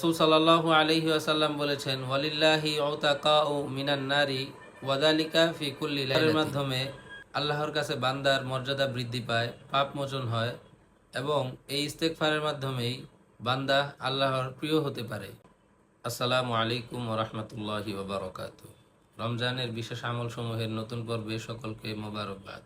রসুল সাল্লাহ আলহি আসাল্লাম বলেছেন, ওয়ালিল্লাহি ওতাকা ও মিনান নারী ওয়াদালিকা ফি কুল্লি লাইলের মাধ্যমে আল্লাহর কাছে বান্দার মর্যাদা বৃদ্ধি পায়, পাপ মোচন হয় এবং এই ইস্তেকফারের মাধ্যমেই বান্দা আল্লাহর প্রিয় হতে পারে। আসসালামু আলাইকুম ওরহমতুল্লাহি ওবরকাত রমজানের বিশেষ আমল সমূহের নতুন পর্বে সকলকে মোবারকবাদ।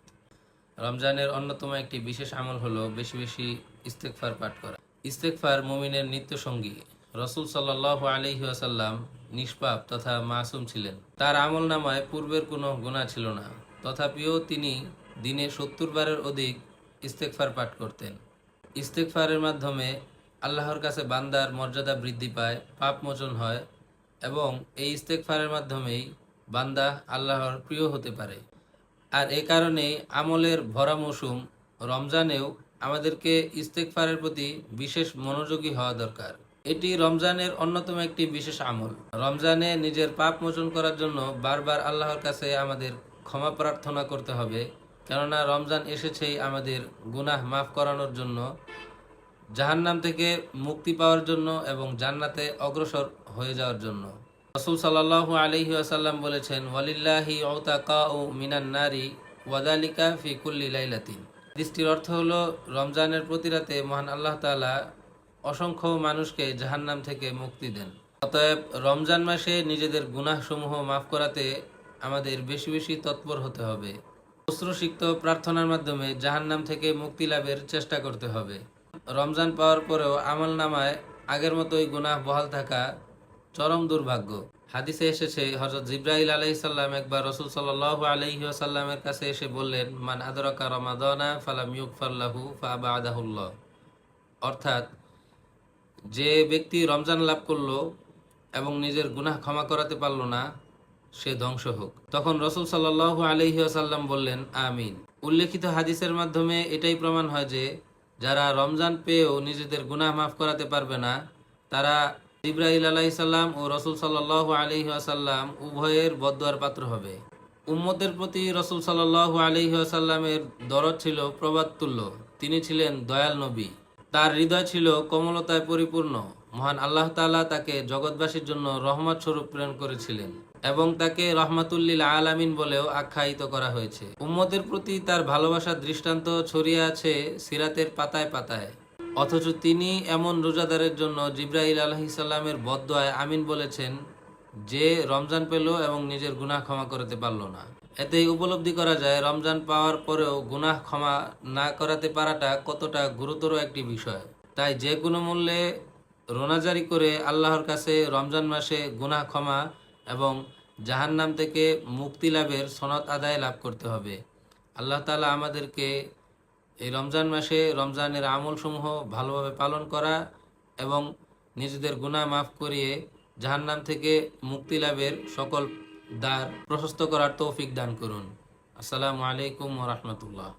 রমজানের অন্যতম একটি বিশেষ আমল হলো বেশি বেশি ইস্তেকফার পাঠ করা। ইস্তেকফার মুমিনের নিত্য সঙ্গী রসুল সাল্লাহ আলহি আসাল্লাম নিষ্পাপ তথা মাসুম ছিলেন। তার আমল নামায় পূর্বের কোনো গুণা ছিল না। তথাপিও তিনি দিনে সত্তর বারের অধিক ইস্তেকফার পাঠ করতেন। ইস্তেকফারের মাধ্যমে আল্লাহর কাছে বান্দার মর্যাদা বৃদ্ধি পায়, পাপ মোচন হয় এবং এই ইস্তেকফারের মাধ্যমেই বান্দা আল্লাহর প্রিয় হতে পারে। আর এ কারণেই আমলের ভরা মৌসুম রমজানেও আমাদেরকে ইস্তেকফারের প্রতি বিশেষ মনোযোগী হওয়া দরকার। এটি রমজানের অন্যতম একটি বিশেষ আমল। রমজানে নিজের পাপ মোচন করার জন্য বারবার আল্লাহর কাছে আমাদের ক্ষমা প্রার্থনা করতে হবে, কেননা রমজান এসেছেই আমাদের গুনাহ মাফ করানোর জন্য, জাহান্নাম থেকে মুক্তি পাওয়ার জন্য এবং জান্নাতে অগ্রসর হয়ে যাওয়ার জন্য। রসুল সাল্লাহ আলহি আসাল্লাম বলেছেন, ওয়ালিল্লাহি ওতাকা ও মিনান নারী ওয়াদালিকা ফিকুল্লি লাইলাতিন। দৃষ্টির অর্থ হলো, রমজানের প্রতি রাতে মহান আল্লাহ তাআলা অসংখ্য মানুষকে জাহান্নাম থেকে মুক্তি দেন। অতএব রমজান মাসে নিজেদের গুনাহসমূহ মাফ করাতে আমাদের বেশি বেশি তৎপর হতে হবে। অশ্রুসিক্ত প্রার্থনার মাধ্যমে জাহান্নাম থেকে মুক্তি লাভের চেষ্টা করতে হবে। রমজান পাওয়ার পরেও আমল নামায় আগের মতোই গুনাহ বহাল থাকা চরম দুর্ভাগ্য। হাদিসে এসেছে হজরত জিব্রাহিল আলাইসাল্লাম একবার রসুল সাল্লাহ আলহিহাসাল্লামের কাছে এসে বললেন, মান আদরকা রমাদনা ফালাম ইউক ফাল্লাহু ফা বা আদাহুল্লাহ অর্থাৎ যে ব্যক্তি রমজান লাভ করল এবং নিজের গুনাহ ক্ষমা করাতে পারল না, সে ধ্বংস হোক। তখন রসুল সাল্লাহ আলহি আসাল্লাম বললেন, আমিন। উল্লেখিত হাদিসের মাধ্যমে এটাই প্রমাণ হয় যে, যারা রমজান পেয়েও নিজেদের গুনাহ মাফ করাতে পারবে না, তারা ইব্রাহিল আলাইসাল্লাম ও রসুল সাল্লাহ আলহি আসাল্লাম উভয়ের বদুয়ার পাত্র হবে। উম্মতের প্রতি রসুল সাল্লাহ আলহি আসাল্লামের দরদ ছিল প্রবাদতুল্য তিনি ছিলেন দয়াল নবী। তার হৃদয় ছিল কমলতায় পরিপূর্ণ। মহান আল্লাহ তাআলা তাকে জগৎবাসীর জন্য রহমত স্বরূপ প্রেরণ করেছিলেন এবং তাকে রহমাতুল্লিল আলামিন বলেও আখ্যায়িত করা হয়েছে। উম্মতের প্রতি তার ভালোবাসার দৃষ্টান্ত ছড়িয়ে আছে সিরাতের পাতায় পাতায়। অথচ তিনি এমন রোজাদারের জন্য জিব্রাহিল আলহিসাল্লামের বদয়ায় আমিন বলেছেন, যে রমজান পেল এবং নিজের গুনাহ ক্ষমা করতে পারল না। এতেই উপলব্ধি করা যায়, রমজান পাওয়ার পরেও গুনাহ ক্ষমা না করাতে পারাটা কতটা গুরুতর একটি বিষয়। তাই যে কোনো মূল্যে রোনাজারি করে আল্লাহর কাছে রমজান মাসে গুনাহ ক্ষমা এবং জাহান্নাম থেকে মুক্তি লাভের সনদ আদায় লাভ করতে হবে। আল্লাহ তালা আমাদেরকে এই রমজান মাসে রমজানের আমলসমূহ ভালোভাবে পালন করা এবং নিজেদের গুনাহ মাফ করিয়ে জাহান্নাম থেকে মুক্তি লাভের সকল দ্বার প্রশস্ত করার তৌফিক দান করুন। আসসালামু আলাইকুম রহমতুল্লাহ।